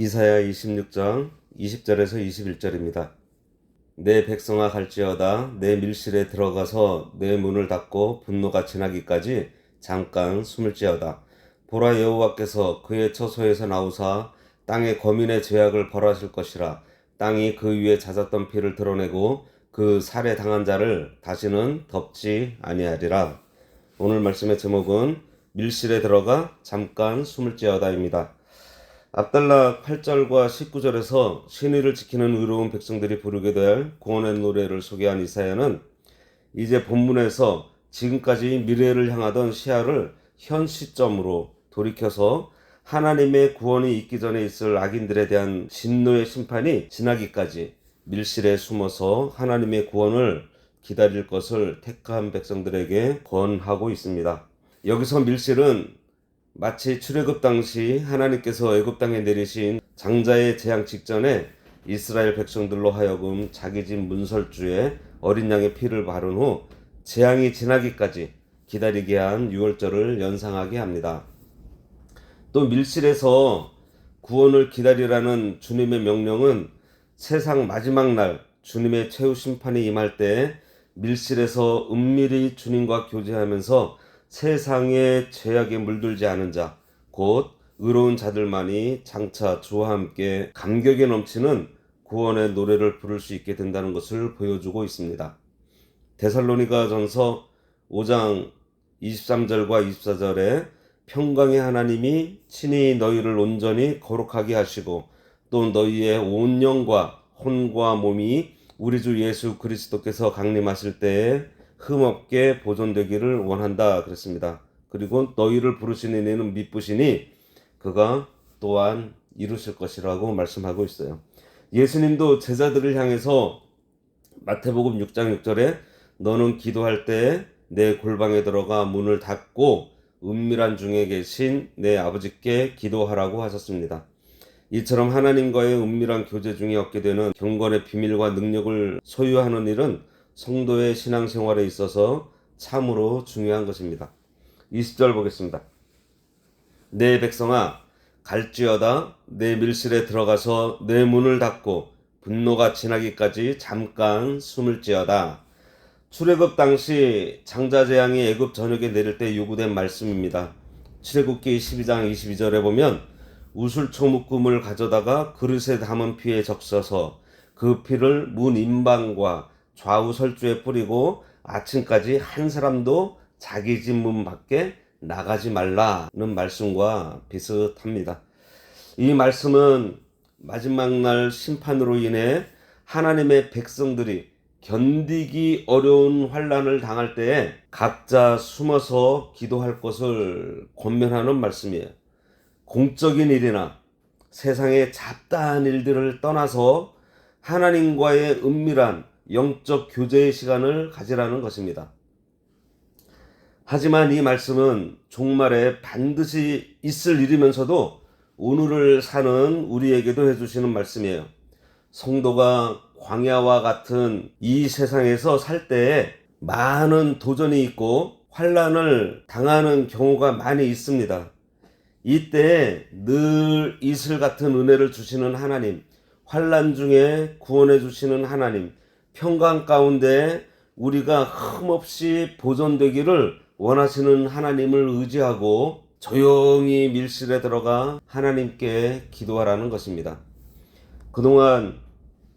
이사야 26장 20절에서 21절입니다. 내 백성아 갈지어다 내 밀실에 들어가서 내 문을 닫고 분노가 지나기까지 잠깐 숨을지어다. 보라 여호와께서 그의 처소에서 나오사 땅의 거민의 죄악을 벌하실 것이라. 땅이 그 위에 잦았던 피를 드러내고 그 살해 당한 자를 다시는 덮지 아니하리라. 오늘 말씀의 제목은 밀실에 들어가 잠깐 숨을지어다입니다. 앞달락 8절과 19절에서 신의를 지키는 의로운 백성들이 부르게 될 구원의 노래를 소개한 이사야는 이제 본문에서 지금까지 미래를 향하던 시야를 현 시점으로 돌이켜서 하나님의 구원이 있기 전에 있을 악인들에 대한 진노의 심판이 지나기까지 밀실에 숨어서 하나님의 구원을 기다릴 것을 택한 백성들에게 권하고 있습니다. 여기서 밀실은 마치 출애굽 당시 하나님께서 애굽 땅에 내리신 장자의 재앙 직전에 이스라엘 백성들로 하여금 자기 집 문설주에 어린 양의 피를 바른 후 재앙이 지나기까지 기다리게 한 유월절을 연상하게 합니다. 또 밀실에서 구원을 기다리라는 주님의 명령은 세상 마지막 날 주님의 최후 심판이 임할 때 밀실에서 은밀히 주님과 교제하면서 세상의 죄악에 물들지 않은 자, 곧 의로운 자들만이 장차 주와 함께 감격에 넘치는 구원의 노래를 부를 수 있게 된다는 것을 보여주고 있습니다. 데살로니가 전서 5장 23절과 24절에 평강의 하나님이 친히 너희를 온전히 거룩하게 하시고 또 너희의 온 영과 혼과 몸이 우리 주 예수 그리스도께서 강림하실 때에 흠없게 보존되기를 원한다 그랬습니다. 그리고 너희를 부르시는 이는 미쁘시니 그가 또한 이루실 것이라고 말씀하고 있어요. 예수님도 제자들을 향해서 마태복음 6장 6절에 너는 기도할 때 내 골방에 들어가 문을 닫고 은밀한 중에 계신 내 아버지께 기도하라고 하셨습니다. 이처럼 하나님과의 은밀한 교제 중에 얻게 되는 경건의 비밀과 능력을 소유하는 일은 성도의 신앙생활에 있어서 참으로 중요한 것입니다. 20절 보겠습니다. 내 백성아 갈지어다 내 밀실에 들어가서 내 문을 닫고 분노가 지나기까지 잠깐 숨을지어다. 출애굽 당시 장자 재앙이 애굽 전역에 내릴 때 요구된 말씀입니다. 출애굽기 12장 22절에 보면 우슬초 묶음을 가져다가 그릇에 담은 피에 적셔서 그 피를 문 인방과 좌우 설주에 뿌리고 아침까지 한 사람도 자기 집 문 밖에 나가지 말라는 말씀과 비슷합니다. 이 말씀은 마지막 날 심판으로 인해 하나님의 백성들이 견디기 어려운 환란을 당할 때에 각자 숨어서 기도할 것을 권면하는 말씀이에요. 공적인 일이나 세상의 잡다한 일들을 떠나서 하나님과의 은밀한 영적 교제의 시간을 가지라는 것입니다. 하지만 이 말씀은 종말에 반드시 있을 일이면서도 오늘을 사는 우리에게도 해주시는 말씀이에요. 성도가 광야와 같은 이 세상에서 살 때에 많은 도전이 있고 환란을 당하는 경우가 많이 있습니다. 이때 늘 이슬 같은 은혜를 주시는 하나님, 환란 중에 구원해 주시는 하나님, 평강 가운데 우리가 흠없이 보존되기를 원하시는 하나님을 의지하고 조용히 밀실에 들어가 하나님께 기도하라는 것입니다. 그동안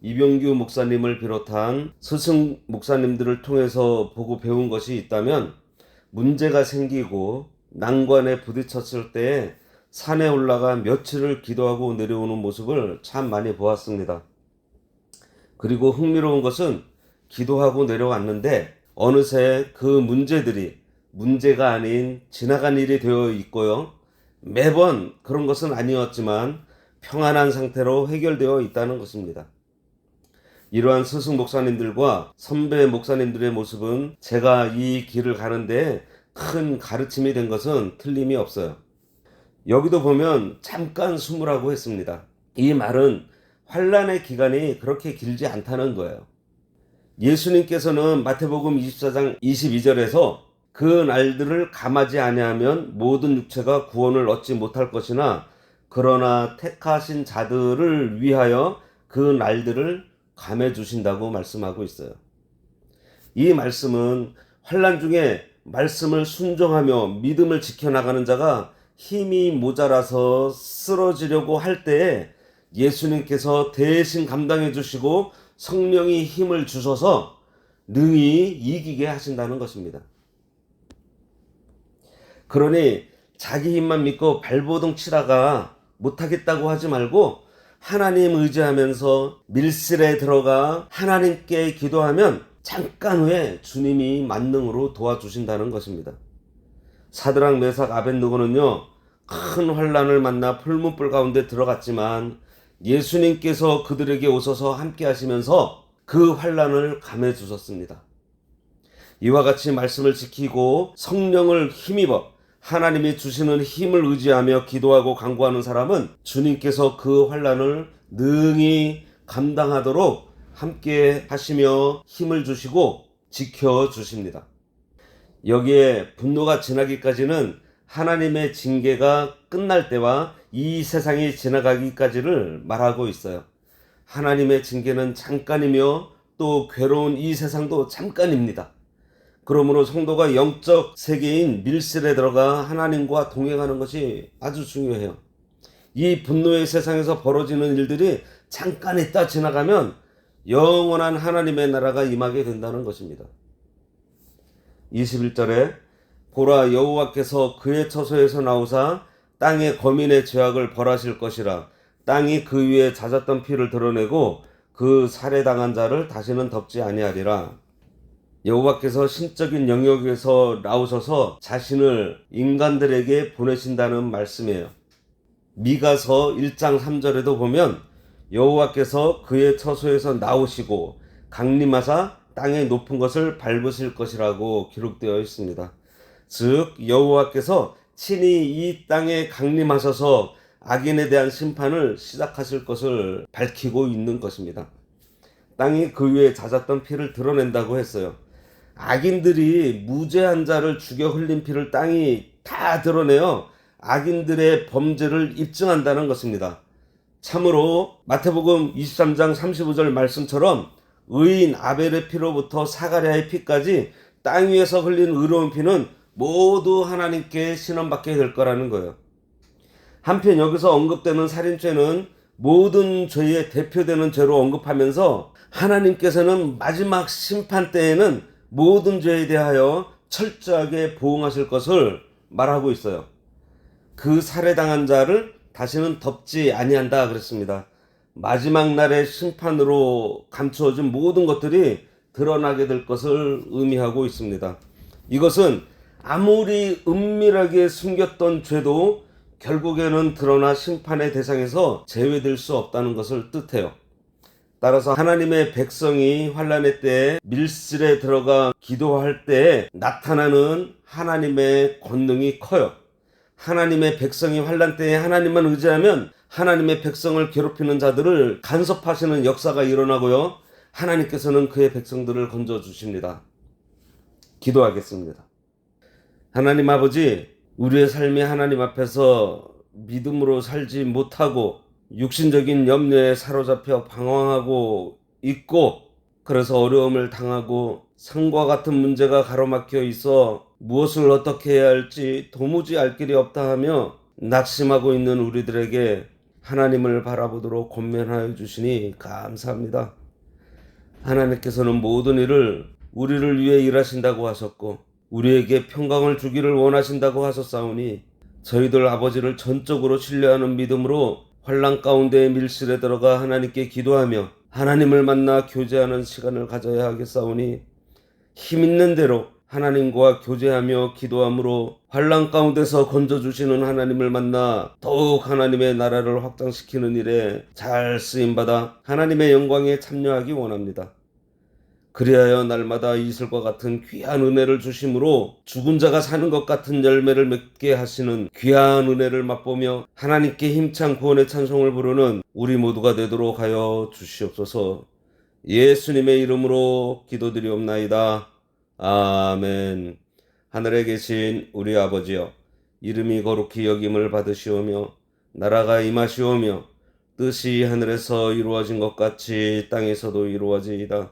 이병규 목사님을 비롯한 스승 목사님들을 통해서 보고 배운 것이 있다면 문제가 생기고 난관에 부딪혔을 때 산에 올라가 며칠을 기도하고 내려오는 모습을 참 많이 보았습니다. 그리고 흥미로운 것은 기도하고 내려왔는데 어느새 그 문제들이 문제가 아닌 지나간 일이 되어 있고요. 매번 그런 것은 아니었지만 평안한 상태로 해결되어 있다는 것입니다. 이러한 스승 목사님들과 선배 목사님들의 모습은 제가 이 길을 가는데 큰 가르침이 된 것은 틀림이 없어요. 여기도 보면 잠깐 숨으라고 했습니다. 이 말은 환란의 기간이 그렇게 길지 않다는 거예요. 예수님께서는 마태복음 24장 22절에서 그 날들을 감하지 아니하면 모든 육체가 구원을 얻지 못할 것이나 그러나 택하신 자들을 위하여 그 날들을 감해 주신다고 말씀하고 있어요. 이 말씀은 환란 중에 말씀을 순종하며 믿음을 지켜 나가는 자가 힘이 모자라서 쓰러지려고 할 때에 예수님께서 대신 감당해 주시고 성령이 힘을 주셔서 능히 이기게 하신다는 것입니다. 그러니 자기 힘만 믿고 발버둥 치다가 못하겠다고 하지 말고 하나님 의지하면서 밀실에 들어가 하나님께 기도하면 잠깐 후에 주님이 만능으로 도와주신다는 것입니다. 사드랑 메삭 아벤누고는요 큰 환란을 만나 풀문불 가운데 들어갔지만 예수님께서 그들에게 오셔서 함께 하시면서 그 환란을 감해 주셨습니다. 이와 같이 말씀을 지키고 성령을 힘입어 하나님이 주시는 힘을 의지하며 기도하고 간구하는 사람은 주님께서 그 환란을 능히 감당하도록 함께 하시며 힘을 주시고 지켜 주십니다. 여기에 분노가 지나기까지는 하나님의 징계가 끝날 때와 이 세상이 지나가기까지를 말하고 있어요. 하나님의 징계는 잠깐이며 또 괴로운 이 세상도 잠깐입니다. 그러므로 성도가 영적 세계인 밀실에 들어가 하나님과 동행하는 것이 아주 중요해요. 이 분노의 세상에서 벌어지는 일들이 잠깐 있다 지나가면 영원한 하나님의 나라가 임하게 된다는 것입니다. 21절에 보라 여호와께서 그의 처소에서 나오사 땅의 거민의 죄악을 벌하실 것이라 땅이 그 위에 잦았던 피를 드러내고 그 살해당한 자를 다시는 덮지 아니하리라 여호와께서 신적인 영역에서 나오셔서 자신을 인간들에게 보내신다는 말씀이에요. 미가서 1장 3절에도 보면 여호와께서 그의 처소에서 나오시고 강림하사 땅의 높은 것을 밟으실 것이라고 기록되어 있습니다. 즉 여호와께서 친히 이 땅에 강림하셔서 악인에 대한 심판을 시작하실 것을 밝히고 있는 것입니다. 땅이 그 위에 잦았던 피를 드러낸다고 했어요. 악인들이 무죄한 자를 죽여 흘린 피를 땅이 다 드러내어 악인들의 범죄를 입증한다는 것입니다. 참으로 마태복음 23장 35절 말씀처럼 의인 아벨의 피로부터 사가랴의 피까지 땅 위에서 흘린 의로운 피는 모두 하나님께 신원받게 될 거라는 거예요. 한편 여기서 언급되는 살인죄는 모든 죄의 대표되는 죄로 언급하면서 하나님께서는 마지막 심판 때에는 모든 죄에 대하여 철저하게 보응하실 것을 말하고 있어요. 그 살해당한 자를 다시는 덮지 아니한다 그랬습니다. 마지막 날의 심판으로 감추어진 모든 것들이 드러나게 될 것을 의미하고 있습니다. 이것은 아무리 은밀하게 숨겼던 죄도 결국에는 드러나 심판의 대상에서 제외될 수 없다는 것을 뜻해요. 따라서 하나님의 백성이 환란의 때에 밀실에 들어가 기도할 때 나타나는 하나님의 권능이 커요. 하나님의 백성이 환란 때에 하나님만 의지하면 하나님의 백성을 괴롭히는 자들을 간섭하시는 역사가 일어나고요. 하나님께서는 그의 백성들을 건져 주십니다. 기도하겠습니다. 하나님 아버지, 우리의 삶이 하나님 앞에서 믿음으로 살지 못하고 육신적인 염려에 사로잡혀 방황하고 있고 그래서 어려움을 당하고 상과 같은 문제가 가로막혀 있어 무엇을 어떻게 해야 할지 도무지 알 길이 없다 하며 낙심하고 있는 우리들에게 하나님을 바라보도록 권면하여 주시니 감사합니다. 하나님께서는 모든 일을 우리를 위해 일하신다고 하셨고 우리에게 평강을 주기를 원하신다고 하셨사오니 저희들 아버지를 전적으로 신뢰하는 믿음으로 환란 가운데 밀실에 들어가 하나님께 기도하며 하나님을 만나 교제하는 시간을 가져야 하겠사오니 힘 있는 대로 하나님과 교제하며 기도함으로 환란 가운데서 건져 주시는 하나님을 만나 더욱 하나님의 나라를 확장시키는 일에 잘 쓰임 받아 하나님의 영광에 참여하기 원합니다. 그리하여 날마다 이슬과 같은 귀한 은혜를 주심으로 죽은 자가 사는 것 같은 열매를 맺게 하시는 귀한 은혜를 맛보며 하나님께 힘찬 구원의 찬송을 부르는 우리 모두가 되도록 하여 주시옵소서 예수님의 이름으로 기도드리옵나이다. 아멘. 하늘에 계신 우리 아버지여, 이름이 거룩히 여김을 받으시오며, 나라가 임하시오며 뜻이 하늘에서 이루어진 것 같이 땅에서도 이루어지이다.